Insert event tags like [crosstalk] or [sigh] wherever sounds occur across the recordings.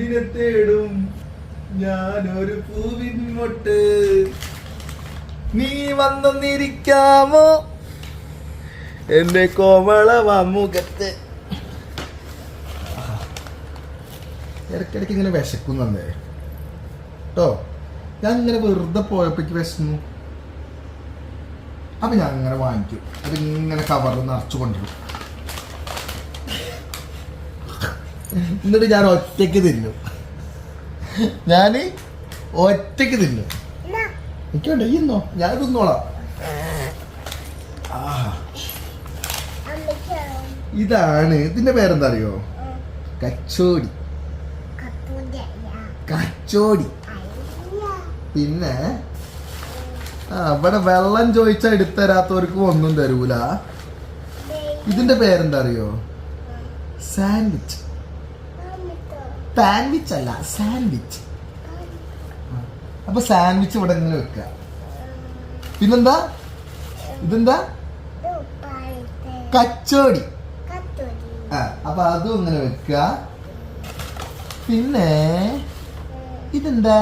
വണ്ടിനെ തേടും ഞാനൊരു പൂവിൻ മൊട്ട് നീ വന്നൊന്നിരിക്കാമോ? എന്റെ കോമള മുഖത്ത്. ഇടയ്ക്കിടയ്ക്ക് ഇങ്ങനെ വിശക്കുന്നേ കേട്ടോ ഞാൻ ഇങ്ങനെ വെറുതെ പോയപ്പോഴേക്ക് വിശന്നു. അപ്പൊ ഞാൻ ഇങ്ങനെ വാങ്ങിക്കും. അതിങ്ങനെ കവറിൽ നിറച്ചു കൊണ്ടുവരും എന്നിട്ട് ഞാൻ ഒറ്റയ്ക്ക് തിന്നു ഞാൻ ഒറ്റയ്ക്ക് തിന്നു എനിക്ക് ഇന്നോ ഞാൻ തിന്നോളാം. ഇതാണ് ഇതിന്റെ പേരെന്താ അറിയോ കച്ചോടി. കച്ചോടി. പിന്നെ ആ ഇവിടെ വെള്ളം ചോദിച്ചാൽ എടുത്തരാത്തവർക്ക് ഒന്നും തരൂല. ഇതിന്റെ പേരെന്താ അറിയോ സാൻഡ്വിച്ച്. സാൻഡ്വിച്ച് അല്ല സാൻഡ്വിച്ച് അപ്പൊ സാൻഡ്വിച്ച് ഇവിടെ ഇങ്ങനെ വെക്കുക. പിന്നെന്താ? ഇതെന്താ? കച്ചോടി. ആ അപ്പൊ അതും ഇങ്ങനെ വെക്കുക. പിന്നെ ഇതെന്താ?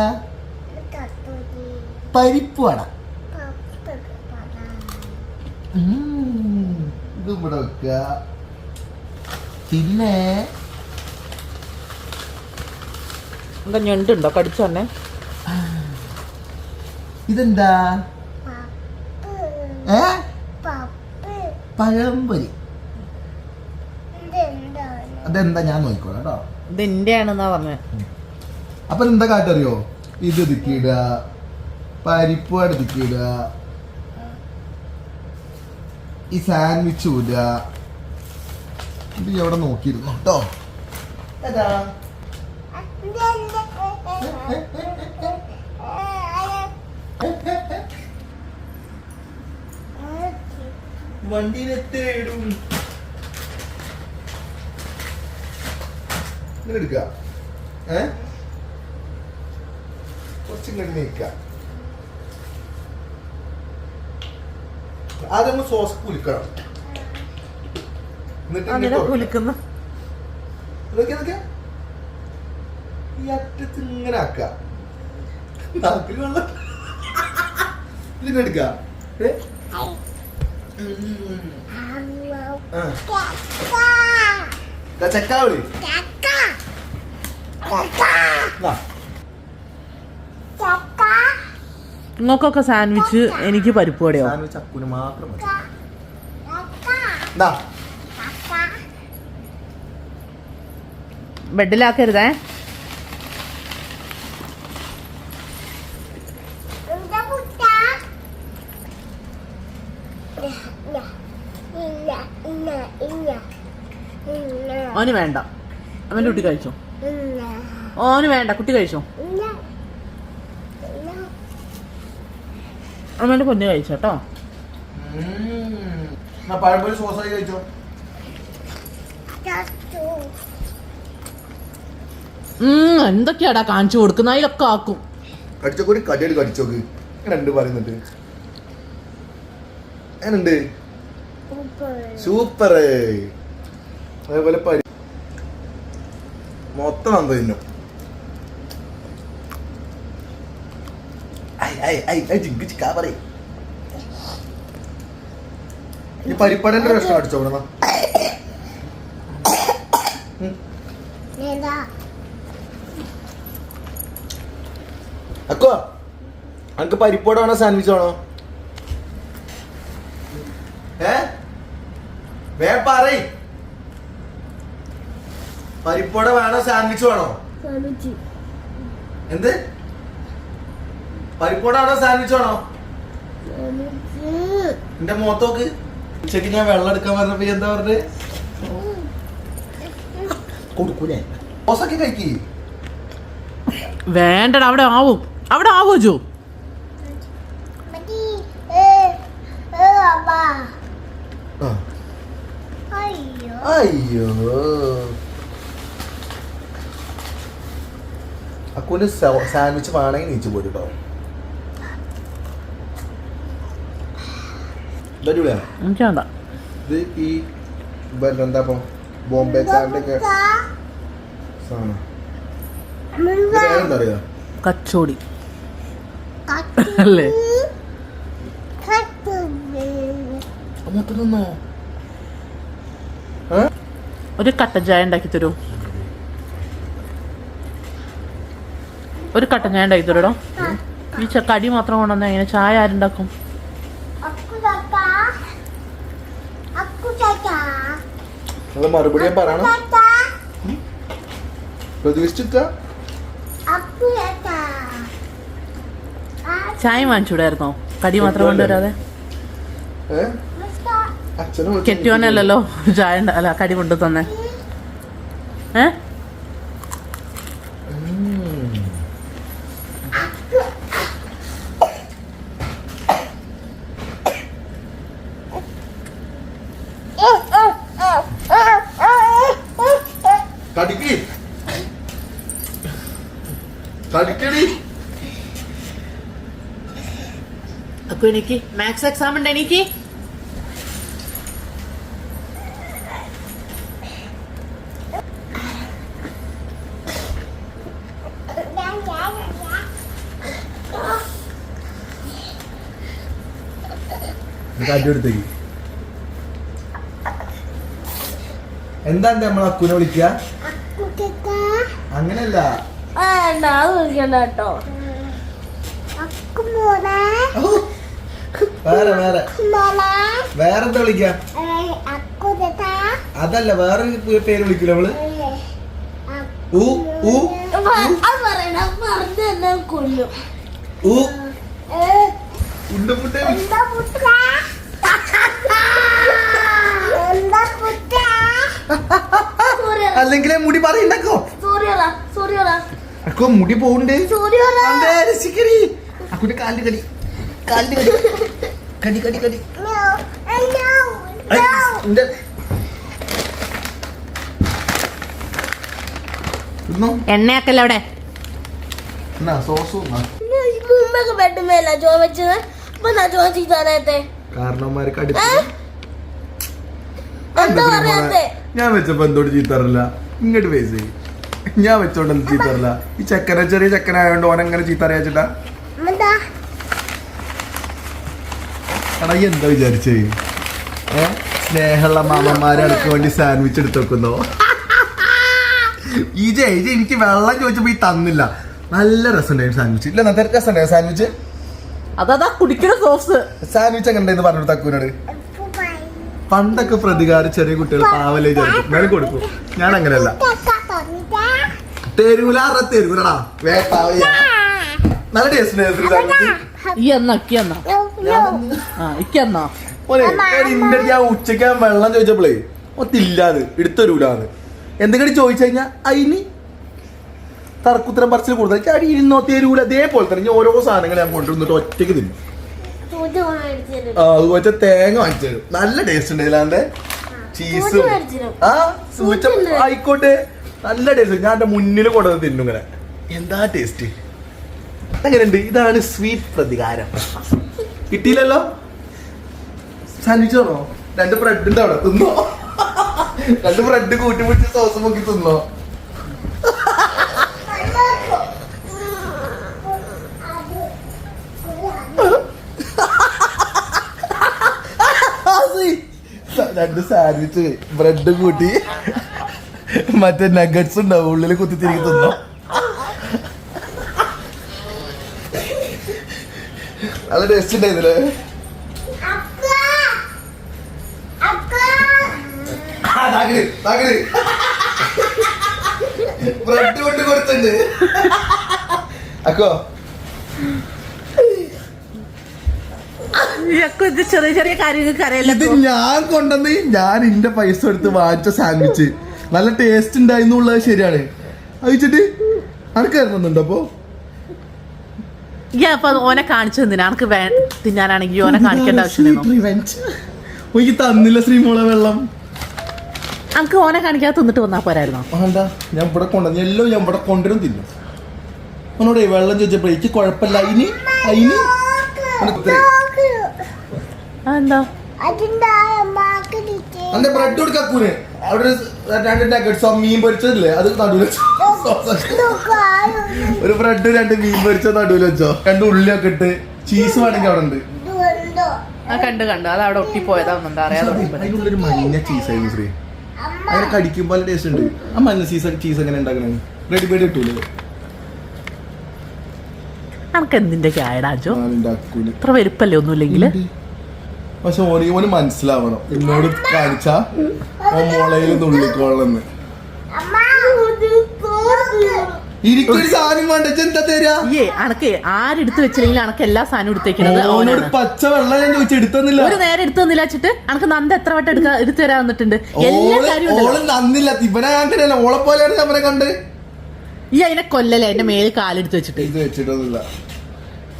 പരിപ്പ് വട. ഇത് ഇവിടെ വെക്കുക. പിന്നെ എന്താ ഞണ്ടുണ്ടോ? കടിച്ചു തന്നെ ഇതെന്താ? ഏ? പഴംപൊരി. അതെന്താ? ഞാൻ നോക്കിക്കോളാം കേട്ടോ. ഇത് എന്റെ ആണെന്നാ പറഞ്ഞത് അപ്പൊ എന്താ കാട്ടറിയോ? ഇത് ദിക്കിടുക പരിപ്പ് വട ദിക്കിടുക ഈ സാൻഡ്വിച്ച് ഊടുക ഇത് എവിടെ നോക്കിയിരുന്നു? കേട്ടോ. ഏതാ? വണ്ടിനെ എത്ര ഇടും എടുക്കുക. ഏ? നീക്കുക. ആദ്യം സോസ് കുലിക്കണം. എന്നിട്ട് ഈ അറ്റത്ത് ഇങ്ങനെ ആക്കുക. നാക്കിൽ വെള്ളം ഇതിങ്ങനെ നിങ്ങൾക്കൊക്കെ സാൻഡ്വിച്ച് എനിക്ക് പരിപ്പ് വടയോ സാൻഡ്വിച്ച് അക്കുന് മാത്രം മതി. ബെഡിലാക്കരുതേ. ഓന് വേണ്ട. അവന്റെ കുട്ടി കഴിച്ചോ? ഓന് വേണ്ട കുട്ടി കഴിച്ചോ? അവന്റെ പൊന്നു കഴിച്ചോ കേട്ടോ പഴംപൊരി സോസായി കഴിച്ചോ? ഉം, എന്തൊക്കെയാടാ കാണിച്ചു കൊടുക്കുന്ന? അതിലൊക്കെ ആക്കും. കടിച്ചോക്കൂടി കടിയടി കടിച്ചോക്ക്. രണ്ട് പറയുന്നുണ്ട്. എങ്ങനുണ്ട് സൂപ്പർ അതേപോലെ പരി മൊത്തം അന്ത തിന്നും. ഈ പരിപ്പടന്റെ പ്രശ്നം അടിച്ചോ ഇവിടെ അക്കോ അനക്ക് പരിപ്പോടാണോ സാൻഡ്വിച്ച് വേണോ ഏ വേ പറയ് പരിപ്പോട വേണോ? സാൻഡ്വിച്ച് വേണോ? എന്ത്? പരിപ്പോട വേണോ സാൻഡ്വിച്ച് വേണോ എന്റെ മുഖത്തോക്ക് ഉച്ചയ്ക്ക് ഞാൻ വെള്ളം എടുക്കാൻ പറഞ്ഞപ്പോ എന്താ പറഞ്ഞത് കൊടുക്കൂലേ? ദോശക്ക് കഴിക്കി. വേണ്ട അവിടെ ആവും. അവിടെ ആവോ ജോ അയ്യോ. അക്കുവിന് സാൻഡ്വിച്ച് വേണമെങ്കിൽ നീച്ചു പോയി കേട്ടോ. ഇതടിപൊളിയാണ് എനിക്ക് വേണ്ട. ഇത് ഈ ഇവരുടെ എന്താ ഇപ്പം? ബോംബെ ചാറിന്റെ ഒക്കെ. സാധനം. പേരെന്താ അറിയോ? കച്ചോടി. അല്ലേ? ഒരു കട്ടൻ ചായ ഉണ്ടാക്കി തരൂ. ഒരു കട്ടൻ ചായ ഉണ്ടാക്കി തരടോ ഈ ചക്കടി കടി മാത്രം കൊണ്ടുവന്ന എങ്ങനെ? ചായ ആരുണ്ടാക്കും മറുപടി പറയണം. ചായ വാങ്ങിച്ചൂടായിരുന്നോ കടി മാത്രം കൊണ്ടുവരാതെ? കെട്ടിയോനല്ലോ ചായ അല്ല കടി കൊണ്ടു തന്നെ. ഏ? അപ്പൊ എനിക്ക് മാത്സ് എക്സാം ഉണ്ട് എനിക്ക് എന്താ നമ്മൾ അക്കുനെ വിളിക്ക അങ്ങനല്ല. കേട്ടോ. ഔ. വേറെ വേറെ വേറെ എന്താ വിളിക്ക? അതല്ല വേറെ പേര് വിളിക്കില്ല അവൾ? ഊ അല്ലെങ്കിൽ മുടി പറയണ്ടക്കോ? സൂര്യല അക്കോ മുടി പോകണ്ടേ. അക്കുന്റെ കാലിന് കടി. കാലിന് കടി. കടി കടി കടി No, I know. No. അവിടെ? hindi. ജോ വെച്ചത്. ഇപ്പൊ ഞാൻ ജോ ചെയ്താനത്തെ ഞാൻ വെച്ചപ്പോ എന്തോട് ചീത്തറില്ല? ഇങ്ങോട്ട് പൈസ ഞാൻ വെച്ചോണ്ട് ചീത്തറില്ല? ഈ ചക്കര ചെറിയ ചെക്കനായോണ്ട് ഓനെങ്ങനെ ചീത്ത അറിയാച്ചിട്ടാ എന്താ? എടാ എന്താ വിചാരിച്ചേ? ഏ? സ്നേഹമുള്ള മാമന്മാരെ അടക്ക് വേണ്ടി സാൻഡ്വിച്ച് എടുത്തു വെക്കുന്നോ ഈ ജെ ഈ എനിക്ക് വെള്ളം ചോദിച്ചപ്പോ ഈ തന്നില്ല. നല്ല രസമുണ്ടായിരുന്നു സാൻഡ്വിച്ച് ഇല്ല നല്ല രസമുണ്ടായിരുന്നു സാൻഡ്വിച്ച് അതാ കുടിക്കുന്ന സോസ് സാൻഡ്വിച്ച് എങ്ങനെ ഉണ്ടായിരുന്നു പറഞ്ഞു തക്കൂനോട് പണ്ടൊക്കെ പ്രതികാരം ചെറിയ കുട്ടികൾ പാവലേ ചേർക്കും എന്നാലും കൊടുക്കും. ഞാൻ അങ്ങനെയല്ല. തെരുവിലാറ തെരുവിലടാ. വേട്ടാവയ്യ നല്ല ടേസ്റ്റ് ഈ എന്നാ ഇക്കി എന്നാ ആ ഇക്കി എന്നാ ഓനെ ഞാൻ ഉച്ചയ്ക്ക് ഞാൻ വെള്ളം ചോദിച്ചപ്പോളേ ഒത്തില്ലാന്ന് എടുത്തൊരുടാന്ന് എന്തെങ്കിലും ചോദിച്ചു കഴിഞ്ഞാൽ അതിന് തർക്കുത്തരം പറച്ചിൽ കൂടുതൽ. അടി ഇരുന്നോ തരൂല. അതേപോലെ തന്നെ ഞാൻ ഓരോ സാധനങ്ങൾ ഞാൻ കൊണ്ടുവന്നിട്ട് ഒറ്റയ്ക്ക് തിന്നു. ആ അതുപോലെ തേങ്ങ വാങ്ങിച്ചു തരും നല്ല ടേസ്റ്റ് ഉണ്ട് ഇതിലാണ്ട് ചീസ്. ആ സൂച്ച ആയിക്കോട്ടെ. നല്ല ടേസ്റ്റ് ഞാൻ എന്റെ മുന്നിൽ കൊണ്ടുവന്ന് തിന്നു ഇങ്ങനെ എന്താ ടേസ്റ്റ് എങ്ങനെയുണ്ട് ഇതാണ് സ്വീറ്റ് പ്രതികാരം. കിട്ടിയില്ലല്ലോ? സാൻഡ്വിച്ച് രണ്ട് ബ്രെഡ് ഉണ്ട് അവിടെ. തിന്നോ? രണ്ട് ബ്രെഡ് കൂട്ടി പിടിച്ച് സോസ് മുക്കി തിന്നോ? രണ്ട് സാൻഡ്വിച്ച് ബ്രെഡ് കൂട്ടി. മറ്റേ നഗറ്റ്സ് ഉണ്ടാവും. ഉള്ളിൽ കുത്തി തിരികെ തിന്നോ? നല്ല ടേസ്റ്റ് ഉണ്ടായിരുന്നില്ലേ ബ്രെഡ് കൊണ്ട് കൊടുത്തുണ്ട് അക്കോ? ഇയൊക്കെ ഇത് ചെറിയ ചെറിയ കാര്യങ്ങൾക്ക് ഇത് ഞാൻ കൊണ്ടുവന്ന് ഞാൻ എന്റെ പൈസ എടുത്ത് വാങ്ങിച്ച സാൻഡ്വിച്ച് നല്ല ടേസ്റ്റ് ഉണ്ടായിരുന്നുള്ളത് ശരിയാണ്. അയച്ചിട്ട് അനക്കായിരുന്നുണ്ടോ അപ്പൊ? ഈ അപ്പൊ ഓനെ കാണിച്ചു തന്നില്ല എനിക്ക് തിന്നാനാണെങ്കിൽ ഓനെ കാണിക്കേണ്ട ആവശ്യമില്ല തന്നില്ല ശ്രീമോളെ വെള്ളം. അനക്ക് ഓനെ കാണിക്കാതെ തിന്നിട്ട് വന്നാ പോരായിരുന്നോ? വേണ്ട ഞാൻ ഇവിടെ എല്ലാം ഞാൻ ഇവിടെ കൊണ്ടുവരും തിന്നു. അവനോടെ വെള്ളം ചോദിച്ചപ്പോ എനിക്ക് കുഴപ്പമില്ല. ഇനി അതിന് എന്താ? ബ്രെഡ് കൊടുക്കൂനെ അവിടെ രണ്ട് മീൻ പൊരിച്ചതില്ലേ? അത് നടുവിൽ [laughs] ഒരു ബ്രെഡ് രണ്ട് മീൻ പൊരിച്ച നടുവിൽ വെച്ചോ. രണ്ട് ഉള്ളിയൊക്കെ ഇട്ട് ചീസ് വേണമെങ്കിൽ അവിടെ ഉണ്ട്. ആ കണ്ട് കണ്ടു. അത് അവിടെ ഒട്ടിപ്പോയതാവുന്നുണ്ട് അറിയാതെ ഒട്ടിപ്പോയി. അതിനുള്ളൊരു മഞ്ഞ ചീസ് ആയിരുന്നു ശ്രീ അങ്ങനെ കടിക്കുമ്പോൾ ടേസ്റ്റ് ഉണ്ട്. ആ മഞ്ഞ ചീസ് ചീസ് എങ്ങനെ ഉണ്ടാക്കണേ? റെഡിമെയ്ഡ് കിട്ടൂലേ നമുക്ക് എന്തിന്റെ ആയടാജോ ഇത്ര വലുപ്പല്ലേ ഒന്നുമില്ലെങ്കിൽ? പക്ഷെ ഓന് ഓന് മനസ്സിലാവണം. എന്നോട് കാണിച്ചാ ഓ മോളയിൽ നുള്ളിക്കോളെന്ന്. ഇരിക്കൊരു സാധനം വേണ്ട. ഇജ്ജ് എന്താ തരാ? ഏ അനക്ക് ആരെടുത്ത് വെച്ചില്ലെങ്കിൽ അനക്ക് എല്ലാ സാധനവും പച്ച വെള്ളം ഞാൻ ചോദിച്ചു എടുത്തൊന്നില്ല. ഒരു നേരം എടുത്തു തന്നില്ല വെച്ചിട്ട് അനക്ക് നന്ദ എത്ര വട്ടം എടുക്കാ എടുത്തു തരാൻ വന്നിട്ടുണ്ട്? എല്ലാ കാര്യവും ഇവനെ ഞാൻ തന്നെയല്ല ഓളെ പോലെയാണ് ഞാൻ കണ്ട്. ഈ അതിനെ കൊല്ലല്ലേ അതിന്റെ മേൽ കാലെടുത്ത് വെച്ചിട്ട്. ഇത് വെച്ചിട്ടൊന്നുമില്ല.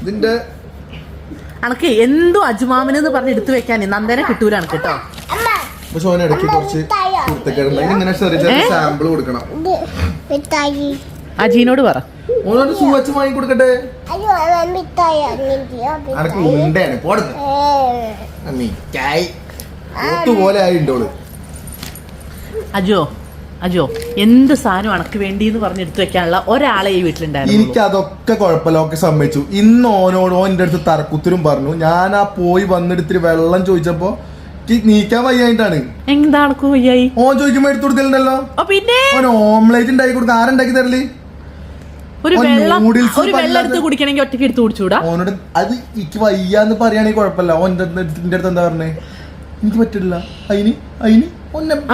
ഇതിന്റെ അനക്ക് എന്തും അജുമാമിനെന്ന് പറഞ്ഞ് എടുത്തു വെക്കാൻ നന്ദനെ കിട്ടൂല അനക്ക് കേട്ടോ. പക്ഷെ ഇടയ്ക്ക് കുറച്ച് സാമ്പിൾ കൊടുക്കണം. അജീനോട് പറ. ഓനോട് സൂവച്ച് വാങ്ങി കൊടുക്കട്ടെ? അനക്ക് പോടുന്നു പോലെ ആയിണ്ട് അജോ അജോ എന്ത് സാധനം അനക്ക് വേണ്ടി എന്ന് പറഞ്ഞ് എടുത്തു വെക്കാനുള്ള ഒരാളെ ഈ വീട്ടിലുണ്ടായിരുന്നു? എനിക്ക് അതൊക്കെ കുഴപ്പമില്ല. ഒക്കെ സമ്മതിച്ചു. ഇന്ന് ഓനോട് ഓന്റെ അടുത്ത് തറക്കുത്തരും പറഞ്ഞു. ഞാൻ ആ പോയി വന്നെടുത്തിട്ട് വെള്ളം ചോദിച്ചപ്പോ നീക്കാൻ വയ്യായിട്ടാണ്. എന്താണ് വയ്യായി? ഓൻ ചോദിക്കുമ്പോ എടുത്തു കൊടുക്കലുണ്ടല്ലോ. ഓ പിന്നെ? ഓൻ ഓംലേറ്റ് ഉണ്ടാക്കി കൊടുത്ത ആരുണ്ടാക്കി തരൽ? ഒരു വെള്ളം ഒരു വെള്ളം എടുത്ത് കുടിക്കണമെങ്കിൽ ഒറ്റയ്ക്ക് എടുത്ത് കുടിച്ചൂടാ? ഓനോട് അത് എനിക്ക് വയ്യാന്ന് പറയുകയാണെങ്കിൽ കുഴപ്പമില്ല. ഓന്റെ അടുത്ത് എന്താ പറഞ്ഞേ? എനിക്ക് പറ്റില്ല. അതിന് അതിന്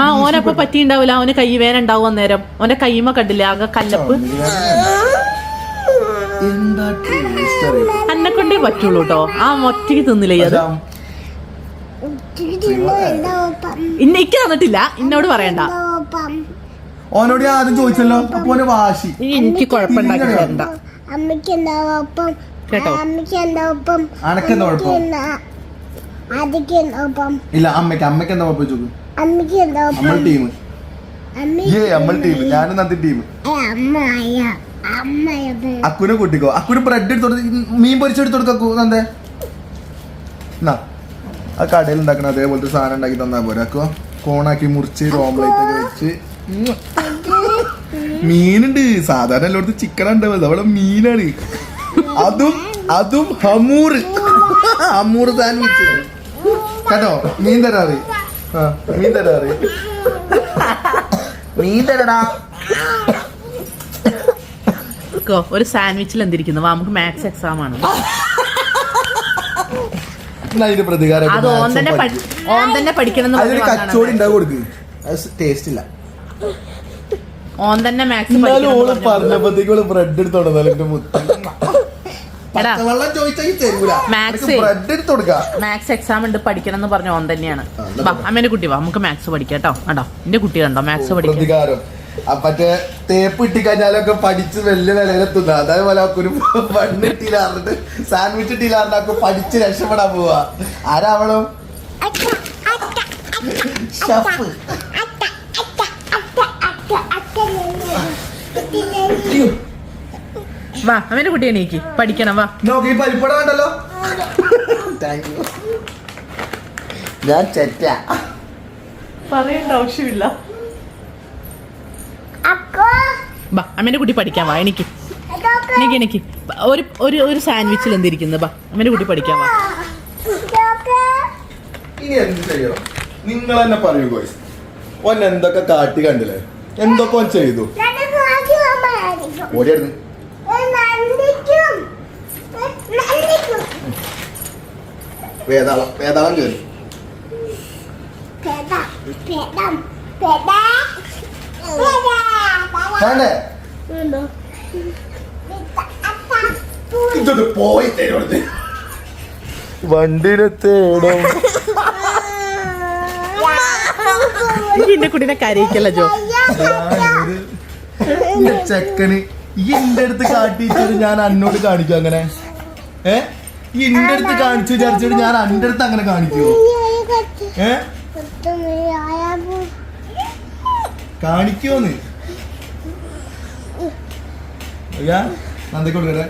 ആ ഓനപ്പൊ പറ്റിണ്ടാവില്ല അവന് കൈ വേന ഉണ്ടാവും അന്നേരം. ഓന്റെ കൈമ കണ്ടില്ലേ? ആകെ കല്ലപ്പ്. എന്നെ കൊണ്ടേ പറ്റുള്ളൂ കേട്ടോ ആ ഒറ്റയ്ക്ക് തിന്നില്ലേ അത്. അതാ, ഇന്ന ഇക്ക് തന്നിട്ടില്ല ഇന്നോട് പറയണ്ട. ഓനോട് ഞാൻ ആദ്യം ചോദിച്ചല്ലോ അപ്പൊ ഓന് വാശി. എനിക്ക് കുഴപ്പമുണ്ടാക്കി തരണ്ട അമ്മയ്ക്ക് എന്താ ഒപ്പം കേട്ടോ? അമ്മയ്ക്ക് എന്താ ഒപ്പം അനക്കെന്താ കുഴപ്പം അതിക്ക് എന്താ? ഒപ്പം ഇല്ല അമ്മയ്ക്ക് അമ്മയ്ക്ക് എന്താ കുഴപ്പം ചോദിക്കും അമ്മയ്ക്ക് എന്താ ഒപ്പം ടീം. അക്കുനെ കൂട്ടിക്കോ. അക്കുന് ബ്രെഡ് എടുത്തോ മീൻ പൊരിച്ചെടുത്ത് കൊടുക്കൂ നന്ദേ. എന്നാ ആ കടയിൽ ഉണ്ടാക്കണ അതേപോലത്തെ സാധനം ഉണ്ടാക്കി തന്നാ പോരെ. അക്കോ കോണാക്കി മുറിച്ച് ഓംലേറ്റ് ഒക്കെ വെച്ച്. മീനുണ്ട്. സാധാരണ എല്ലായിടത്തും ചിക്കൻ ഉണ്ടാവില്ല അവിടെ മീനാണ്. അതും അതും ഹമൂർ. ഹമൂറ് സാൻഡ്വിച്ച് കേട്ടോ? മീൻ തരാറ്. മീൻ തരാറ്. മീൻ തരടാ. ഒരു സാൻഡ്വിച്ചിൽ എന്തിരിക്കുന്നു? വാ നമുക്ക് മാത്സ് എക്സാം ആണ്. അതിന്റെ പ്രതികാരം അത് ഓൻ തന്നെ പഠി- ഓൻ തന്നെ പഠിക്കണം എന്ന്. കൊടുക്ക്. അത് ടേസ്റ്റ് ഇല്ല. ഓൻ തന്നെ മാത്സ് എന്നാലും ഓൾ പഠിക്കണം പറഞ്ഞപ്പോഴത്തേക്ക് ഓൾ ബ്രെഡ് എടുത്തോണ്ടെന്നാലും എന്റെ മുത്ത് എടാ. വെള്ളം ചോദിച്ചാൽ തരൂല. Maths. ബ്രെഡ് എടുത്ത് കൊടുക്ക. മാത്സ് എക്സാം ഉണ്ട് പഠിക്കണം എന്ന് പറഞ്ഞ ഓൻ തന്നെയാണ്. ആ, എന്നാ വാ അമ്മേന്റെ കുട്ടി വാ നമുക്ക് മാത്സ് പഠിക്കാം കേട്ടോ. കേട്ടോ എന്റെ കുട്ടി കണ്ടോ മാത്സ് പഠിക്കാം പ്രതികാരം. മറ്റേ തേപ്പ് ഇട്ടി കഴിഞ്ഞാലൊക്കെ പഠിച്ച് വലിയ നിലയിലെത്തുന്ന അതേപോലെ ഒരു പണ്ട് സാൻഡ്വിച്ച് സാൻഡ്വിച്ച് ഒക്കെ പഠിച്ച് രക്ഷപ്പെടാൻ പോവാ ആരാവണം ഷഫ് വാ അവന്റെ കുട്ടി എണീക്ക് പഠിക്കണം വാ നോക്കി പരിപ്പട കണ്ടല്ലോ താങ്ക് യു ഞാൻ ചെറ്റ പറയേണ്ട ആവശ്യമില്ല ബാ അമ്മേന്റെ കുട്ടി പഠിക്കാൻ വാ എനിക്ക് എനിക്ക് എനിക്ക് ഒരു ഒരു ഒരു സാൻഡ്വിച്ചിൽ എന്തിരിക്കുന്നത് ബാ അമ്മേന്റെ കുട്ടി പഠിക്കാൻ വാ. ഇനി എന്ത് ചെയ്യണം? നിങ്ങൾ തന്നെ പറയൂ ഗോയ്സ് ഓൻ എന്തൊക്കെ കാട്ടി കണ്ടില്ലേ? എന്തൊക്കെ ഓൻ ചെയ്തു? ഓടിയായിരുന്നു വേതാളം വേതാളം കയറി പെടം പെടം പെട വേണ്ടേ? ഇതൊന്ന് പോയി തരുന്നത് വണ്ടിനെ തേടും. എന്റെ കുട്ടീനെ കരയിക്കല്ല ജോ? ചെക്കന്. ഈ എന്റെ അടുത്ത് കാട്ടിച്ചിട്ട് ഞാൻ അന്നോട് കാണിക്കും അങ്ങനെ. ഏ? ഈ എന്റെ അടുത്ത് കാണിച്ചു വിചാരിച്ചിട്ട് ഞാൻ അന്റെ അടുത്ത് അങ്ങനെ കാണിക്കുവോ? ഏ? കാണിക്കോന്ന് അയ്യാ നന്ദി കൊടുക്കട്ടെ.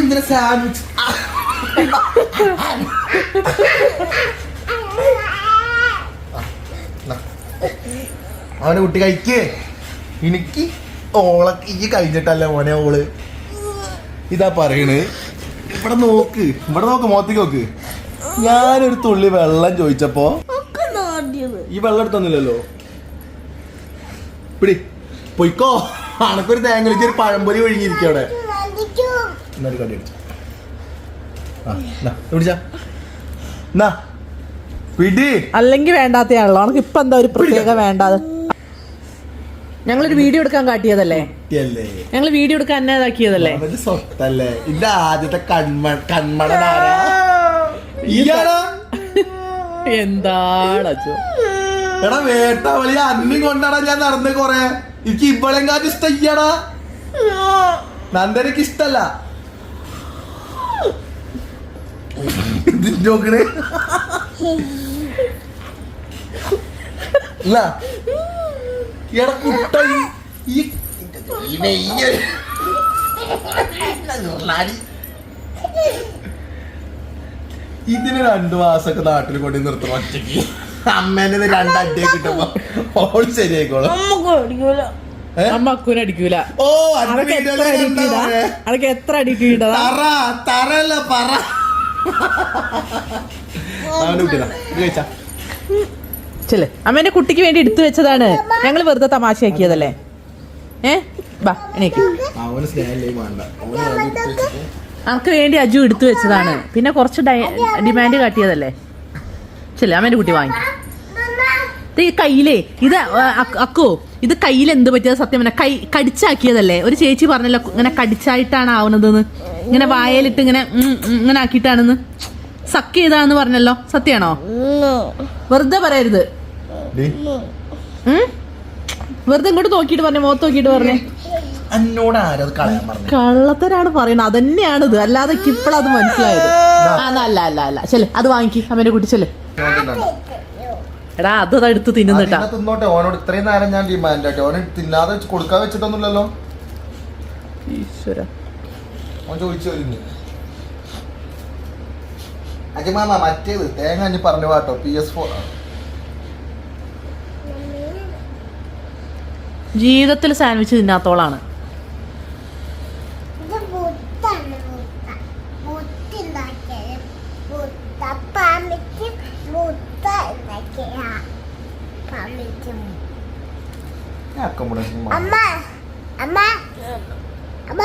എന്തിനാ സാൻഡ്വിച്ച് അവന്റെ കുട്ടി കഴിക്കേ. എനിക്ക് ഓളെ ഈ കഴിഞ്ഞിട്ടല്ല മോനെ ഓൾ. ഇതാ പറയണ്. ഇവിടെ നോക്ക്. ഇവിടെ നോക്ക് മോത്തേക്ക് നോക്ക്. ഞാനൊരു തുള്ളി വെള്ളം ചോദിച്ചപ്പോ ഈ വെള്ളം എടുത്തൊന്നുമില്ലല്ലോ. പിടി പൊയ്ക്കോ. അണക്കൊരു തേങ്ങലിക്ക് ഒരു പഴംപൊരി ഒഴുകിയിരിക്കും അവിടെ. എന്നൊരു കടി അടിച്ചു. ആ എന്നാ, പിടിച്ചാ. എന്നാ പിടി. അല്ലെങ്കിൽ വേണ്ടാത്തയാണല്ലോ. നമുക്ക് ഇപ്പൊ എന്താ ഒരു പ്രത്യേക വേണ്ടാതെ? ഞങ്ങളൊരു വീഡിയോ എടുക്കാൻ കാട്ടിയതല്ലേ? ഞങ്ങൾ വീഡിയോ എടുക്കാൻ എന്നെ ഇതാക്കിയതല്ലേ? അവന്റെ സ്വത്തല്ലേ. ഇത് ആദ്യത്തെ കൺമ കൺമട എന്താണ് എടാ വേട്ടാവളി അന്നി കൊണ്ടാടാ ഞാൻ നടന്ന് കൊറേ. എനിക്ക് ഇവളെയും കാറ്റ് ഇഷ്ടം നന്ദനക്ക് ഇഷ്ടല്ല. ഇതിന് രണ്ടു മാസമൊക്കെ നാട്ടിൽ കൊണ്ടു നിർത്തണം ഒറ്റയ്ക്ക്. അമ്മേനെ ഇത് രണ്ടടിയെ കിട്ടുമ്പോ. ഓൾ ശരിയായിക്കോളും? അമ്മ അക്കുവിനെ അടിക്കൂല. ഓ അതൊക്കെ എത്ര അടിക്കൂല. അതൊക്കെ എത്ര അടിക്കിട്ടതാ തറ തറല്ല പറ. ചെല്ലേ. അമ്മേന്റെ കുട്ടിക്ക് വേണ്ടി എടുത്തു വെച്ചതാണ്. ഞങ്ങൾ വെറുതെ തമാശയാക്കിയതല്ലേ? ഏ? ബാ വെച്ചിട്ട്. നമുക്ക് വേണ്ടി അജു എടുത്തു വെച്ചതാണ്. പിന്നെ കുറച്ച് ഡിമാൻഡ് കാട്ടിയതല്ലേ? ചെല്ലേ അമ്മേന്റെ കുട്ടി വാങ്ങി. ഈ കയ്യിലേ ഇത് അക്കോ ഇത് കയ്യിൽ എന്ത് പറ്റിയത് സത്യം പറഞ്ഞാൽ കൈ കടിച്ചാക്കിയതല്ലേ? ഒരു ചേച്ചി പറഞ്ഞല്ലോ ഇങ്ങനെ കടിച്ചായിട്ടാണ് ആവുന്നതെന്ന് ഇങ്ങനെ വായലിട്ട് ഇങ്ങനെ ഇങ്ങനെ ആക്കിയിട്ടാണെന്ന്. സക്ക് ചെയ്താന്ന് പറഞ്ഞല്ലോ സത്യാണോ? വെറുതെ പറയരുത്? വെറുതെ ഇങ്ങോട്ട് നോക്കിയിട്ട് പറഞ്ഞേ മുഖത്ത് നോക്കിയിട്ട് പറഞ്ഞേ. എന്നോട് ആരത് കളയാൻ പറഞ്ഞു. കള്ളത്തരാണ് പറയുന്നത്. അതന്നെയാണ് ഇത് അല്ലാതെ ഇപ്പോഴത് മനസ്സിലായത്. ആ അല്ല അല്ല അല്ല ചെല്ലെ അത് വാങ്ങിക്ക്. അമ്മേനെ കൂട്ടി ചെല്ലെ. എടാ അത് എടുത്ത് തിന്നുന്നിട്ടാ തിന്നോട്ടെ. ഓനോട് ഇത്രയും നേരം ഞാൻ ഡിമാൻഡ് ആയിട്ട്. ഓനെ തിന്നാതെ കൊടുക്കാൻ വെച്ചിട്ടൊന്നുമില്ലല്ലോ. ഈശ്വര. ഓൻ ചോദിച്ചു അജമാമ മറ്റേത് തേങ്ങ അഞ്ഞ് പറഞ്ഞു പാട്ടോ പി എസ് ഫോർ ജീവിതത്തിൽ സാൻഡ്വിച്ച് തിന്നാത്തോളാണ് ഇത് മുത്താണ് മുത്ത മുത്തുണ്ടാക്കിയത് മുത്ത പാമിച്ച് മുത്ത ഉണ്ടാക്കിയ പാമിച്ച് അമ്മ അമ്മ അമ്മ?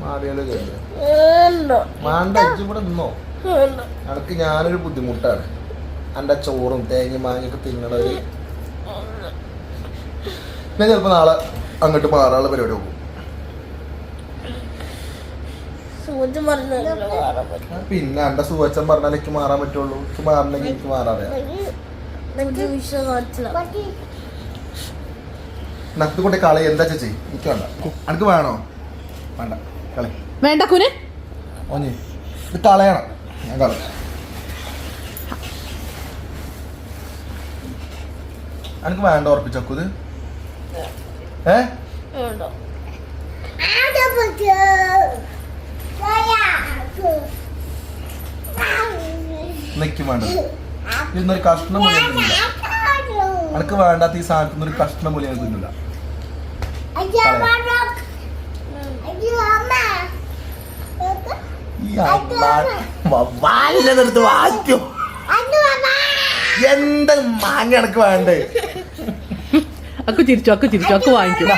മാറിയാലോ ഉണ്ടോ മാണ്ട ഇവിടെ നിന്നോ അനക്ക് ഞാനൊരു ബുദ്ധിമുട്ടാണ് എന്റെ ചോറും തേങ്ങയും മാങ്ങയൊക്കെ തിന്നണവര് ഞാൻ ചിലപ്പോ നാളെ അങ്ങോട്ട് മാറാനുള്ള പരിപാടി പോകും പിന്നെ എന്റെ സുവച്ചൻ പറഞ്ഞാൽ എനിക്ക് മാറാൻ പറ്റുള്ളൂ എനിക്ക് മാറണമെങ്കിൽ എനിക്ക് മാറാറിയാം നക്ക് കൊണ്ട് കളി എന്താ ചേച്ചി? എനിക്ക് വേണ്ട. അനക്ക് വേണോ? വേണ്ട. കളി. വേണ്ട കുന്. ഓഞ്ഞി. ഇത് കളയണം. ഞാൻ കള അനക്ക് വേണ്ട ഉറപ്പിച്ചോക്കു ഇത്. ഏ? നിക്കും വേണ്ടത് ഇന്നൊരു കഷ്ണം പോലെ അനക്ക് വേണ്ടാത്ത ഈ സാധനത്തിൽ ഒരു കഷ്ണം പോലെ ഞാൻ തിന്നില്ല. ഈ വാലിനെടുത്ത് വാറ്റും. എന്ത് മാങ്ങ വേണ്ടേ? വാങ്ങിക്കും.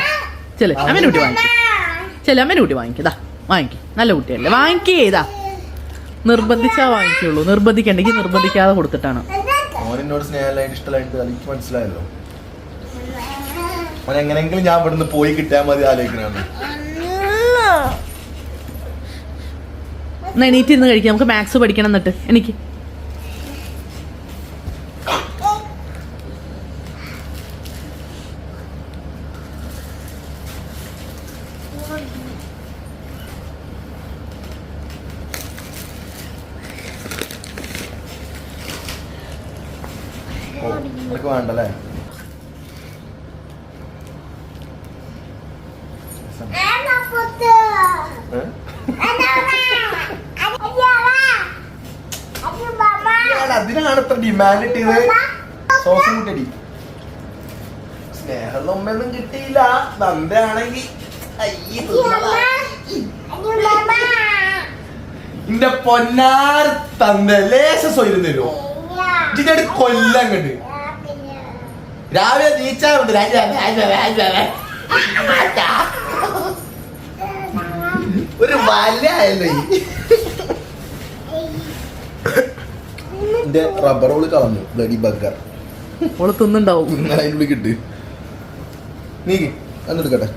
വാങ്ങിക്കതാ വാങ്ങിക്കും. നല്ല കുട്ടിയല്ലേ? വാങ്ങിക്കേ ഇതാ നിർബന്ധിച്ചാ വാങ്ങിക്കുള്ളൂ. നിർബന്ധിക്കണ്ടെങ്കിൽ നിർബന്ധിക്കാതെ കൊടുത്തിട്ടാണ്. ഓൻ എന്നോട് സ്നേഹമായിട്ട് ഇഷ്ടമായിട്ട് എനിക്ക് മനസ്സിലായല്ലോ. ഓൻ എങ്ങനെയെങ്കിലും ഞാൻ ഇവിടുന്ന് പോയി കിട്ടാൻ മതി ആലോചിക്കണാണ് എന്നാ എണീറ്റ് ഇന്ന് കഴിക്കാം. നമുക്ക് മാത്സ് പഠിക്കണം എന്നിട്ട്. എനിക്ക് ഓ നിനക്ക് വേണ്ടല്ലേ ഏ? ഞാൻ അതിനാണ് ഇത്ര ഡിമാൻഡ് ഇട്ടത് സോസും കൂട്ടി നമ്മൊന്നും കിട്ടിയില്ല. നന്ദാണെങ്കിൽ എന്റെ പൊന്നാർ തന്ത ലേശ സ്വയം തരുമോ ഇതിന്റെ കൊല്ലം കണ്ട് രാവിലെ തീച്ചാറുണ്ട്. [laughs] ഒരു വല ഈ. എന്റെ റബ്ബർ ഓൾ കളഞ്ഞു. ബ്ലഡി ബഗർ ഓൾ തിന്നുണ്ടാവും. അതിനുള്ളിൽ കിട്ടി. നീ എന്നെടുക്കട്ടെ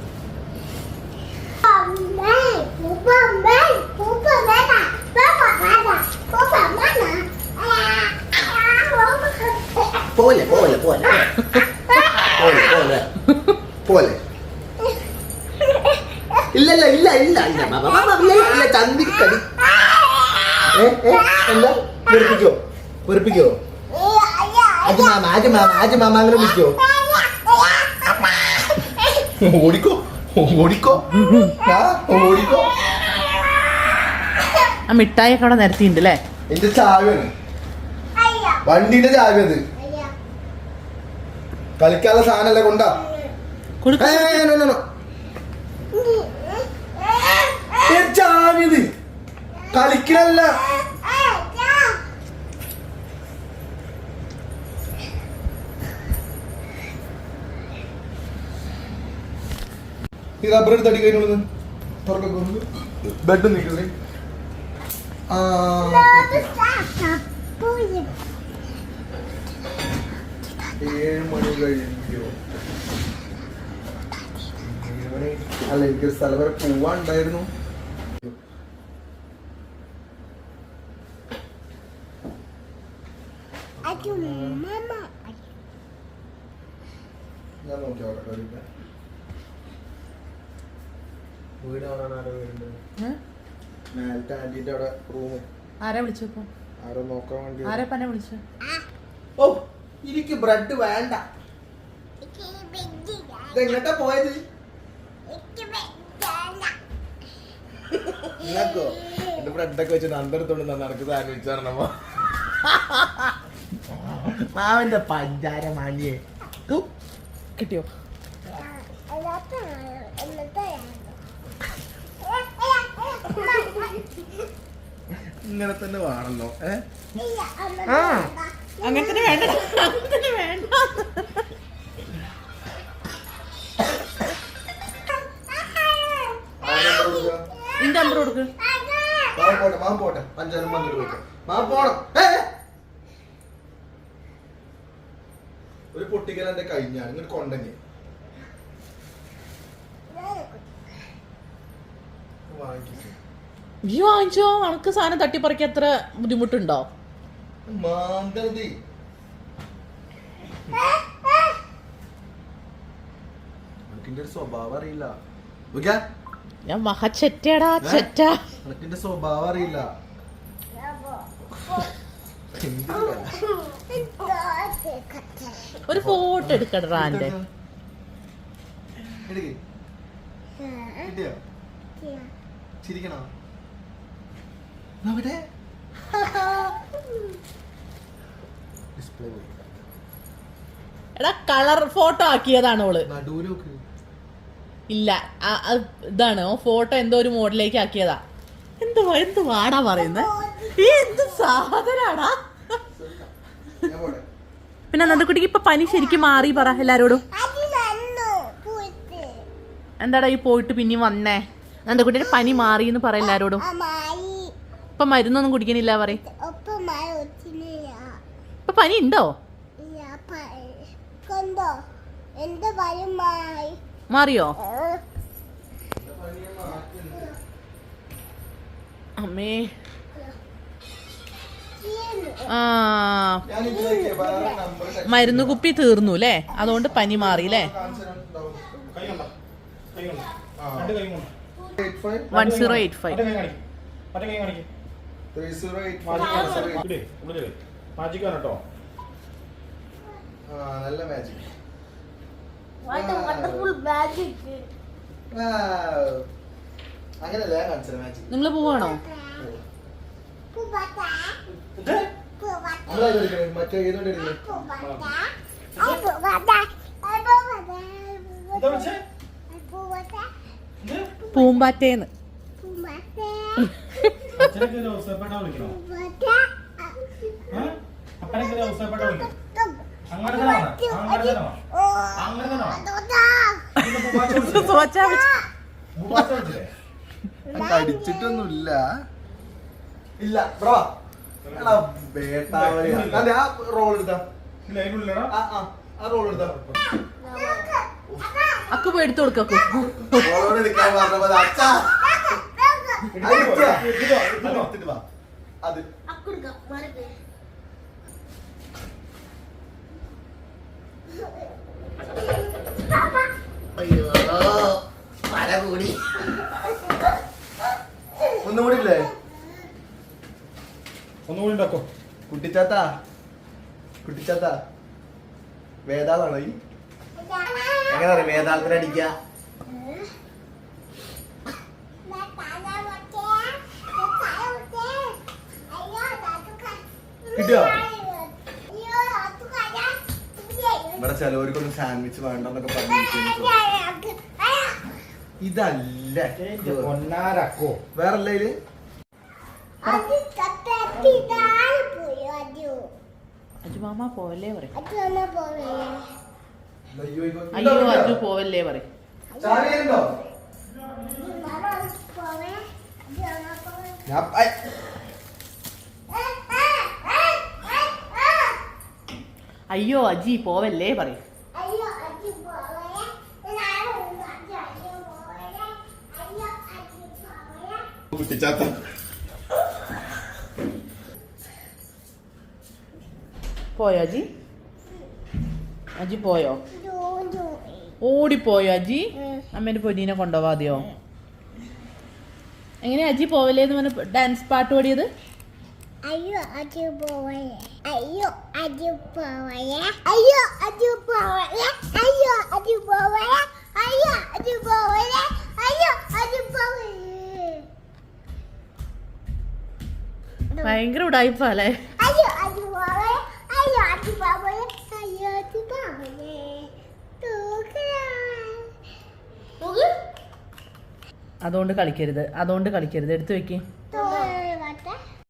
പോലെ പോലെ പോലെ പോലെ. പോലെ പോലെ. ഇല്ല ഇല്ല ഇല്ല ഇല്ല ഇല്ല. ഇല്ല ചന്തി കടി. എന്താ? വെറുപ്പിക്കോ വെറുപ്പിക്കോ ആജ് മാമ ആജ് മാമ ആജ് മാമ അങ്ങനെ വിളിക്കോ. [laughs] ഓടിക്കോ ഓടിക്കോ. ആ ഓടിക്കോ. ആ മിഠായിയൊക്കെ അവിടെ നിരത്തിയിട്ടുണ്ട് അല്ലേ എന്റെ ചാവിയാണ് വണ്ടിന്റെ ചാവി അത് കളിക്കാനുള്ള സാധനല്ലേ കൊണ്ടാ? ചാവിയത് ഏ, ഏ, no, no, no. ഏ, ചാവി ഇത് കളിക്കലല്ല ഈ റബ്ബർ എടുത്ത് അടി കഴിഞ്ഞു തുറക്കൊക്കെ ബെഡ് നിൽക്കുന്നേ അല്ല എനിക്ക് സ്ഥലം വരെ പോവാണ്ടായിരുന്നു ഞാൻ നോക്കി നോക്കട്ടെ ഒരു മിനിറ്റ്. വീട് കാണാൻ ആരോ വരുന്നുണ്ട്. ഏ? അവിടെ റൂം ആരാ വിളിച്ചപ്പോ ആരോ നോക്കാൻ വേണ്ടി ആരാ പന്നെ വിളിച്ച? ഓ എനിക്ക് ബ്രെഡ് വേണ്ട. ഇത് എങ്ങോട്ടാ പോയത്? നിങ്ങൾക്കോ എന്റെ ബ്രെഡൊക്കെ വെച്ച് നന്ദരത്തോണ്ട് നടക്ക് സാൻഡ്വിച്ച് പറഞ്ഞപ്പോ മാവന്റെ പഞ്ചാര മാനിയെ കിട്ടിയോ? ഇങ്ങനെ തന്നെ വേണല്ലോ ഏ? അങ്ങനെ തന്നെ വേണ്ട. അങ്ങനെ തന്നെ വേണ്ട. നിന്റെ നമ്പർ കൊടുക്ക്? പോട്ടെ പോട്ടെ. പോണം. ഒരു പൊട്ടിക്കൽ എന്റെ കഴിഞ്ഞാണ് ഇങ്ങോട്ട് കൊണ്ടെങ്കിൽ വാങ്ങിച്ചു ഈ വാങ്ങിച്ചോ? അനക്ക് സാധനം തട്ടിപ്പറിക്കാൻ എത്ര ബുദ്ധിമുട്ടുണ്ടോ? മാന്തതി സ്വഭാവം അറിയില്ല. ഞാൻ മഹ ചെറ്റടാ ചെറ്റ. സ്വഭാവം അറിയില്ല. ഒരു ഫോട്ടോ എടുക്കടാ എന്റെ? ചിരിക്കണോ? നോക്കട്ടെ ഡിസ്പ്ലേ [laughs] പോയി. എടാ കളർ ഫോട്ടോ ആക്കിയതാണ് ഓൾ. നടുവിൽ ഇല്ല ആ- ഇതാണ്. ഓ ഫോട്ടോ എന്തോ ഒരു മോഡലേക്ക് ആക്കിയതാ. എന്ത് എന്ത് വാടാ പറയുന്നത് ഈ എന്ത് സാധനാടാ? പിന്നെ നന്ദക്കുട്ടിക്ക് ഇപ്പൊ പനി ശരിക്കും മാറി പറ എല്ലാരോടും. എന്താടാ ഈ പോയിട്ട് പിന്നെയും വന്നേ? നന്ദക്കുട്ടിയുടെ പനി മാറി എന്ന് പറ എല്ലാരോടും. ഇപ്പൊ മരുന്നൊന്നും കുടിക്കണില്ല പറയും. ഇപ്പൊ പനി ഉണ്ടോ മാറിയോ? അമ്മേ. ആ. മരുന്ന് കുപ്പി തീർന്നു അല്ലേ അതുകൊണ്ട് പനി മാറി അല്ലേ കൈ കൊണ്ടോ? കൈ കൊണ്ടോ? രണ്ട് കൈ കൊണ്ടോ? One zero eight five. ആണ്. കേട്ടോ നല്ല മാജിക് അങ്ങനല്ല ഞാൻ കാണിച്ചത് മാജിക് നിങ്ങൾ പോവാണോ? മറ്റേ ഏതോടെ പൂമ്പാറ്റേന്ന്. അച്ഛനൊക്കെ കടിച്ചിട്ടൊന്നുമില്ല. ഇല്ല ബ്രോ. അതെ, ആ റോൾ എടുത്താ? ആ റോൾ എടുത്താ. അക്കു പോയി എടുത്തു കൊടുക്കും റോൾ എടുക്കാൻ അച്ഛാ. അത് അയ്യോ ഒന്നുകൂടി ഉണ്ടാക്കോ കുട്ടിച്ചാത്ത കുട്ടിച്ചാത്ത. വേദാളാണോ ഈ? എങ്ങനെ പറയാം വേതാളത്തിന് അടിക്ക കിട്ടിയോ? ഇവിടെ ചിലവർക്കൊന്നും സാൻഡ്വിച്ച് വേണ്ടെന്നൊക്കെ പറഞ്ഞു ഇതല്ല? പൊന്നാരക്കോ. വേറല്ല ഇത്? അജുമാമ പോവല്ലേ പറയും. അയ്യോ അജു? പോവല്ലേ പറയും. ഞാൻ അയ്യോ അജി പോവല്ലേ പറയും. പോയോ അജി അജി പോയോ? ഓടി ഓടിപ്പോയോ അജി. അമ്മേന്റെ പൊന്നീനെ കൊണ്ടുപോവാതെയോ എങ്ങനെയാ അജി പോവല്ലേന്ന് പറഞ്ഞ ഡാൻസ് പാട്ട് പാടിയത്? അയ്യോ അജി പോവേ അയ്യോ അച്ഛൻ പോവേ അയ്യോ അച്ഛൻ പോവേ അയ്യോ അച്ഛൻ പോവേ അയ്യോ അച്ഛൻ പോവേ അയ്യോ അച്ഛൻ പോവേ ഭയങ്കര ഉടായിപ്പാലേ അയ്യോ അച്ഛൻ പോവേ അയ്യോ അച്ഛൻ പോവേ അയ്യോ അച്ഛൻ പോവേ തൂക്കലാ തൂക്ക് അതുകൊണ്ട് കളിക്കരുത്. അതുകൊണ്ട് കളിക്കരുത്. എടുത്തു വെക്ക്.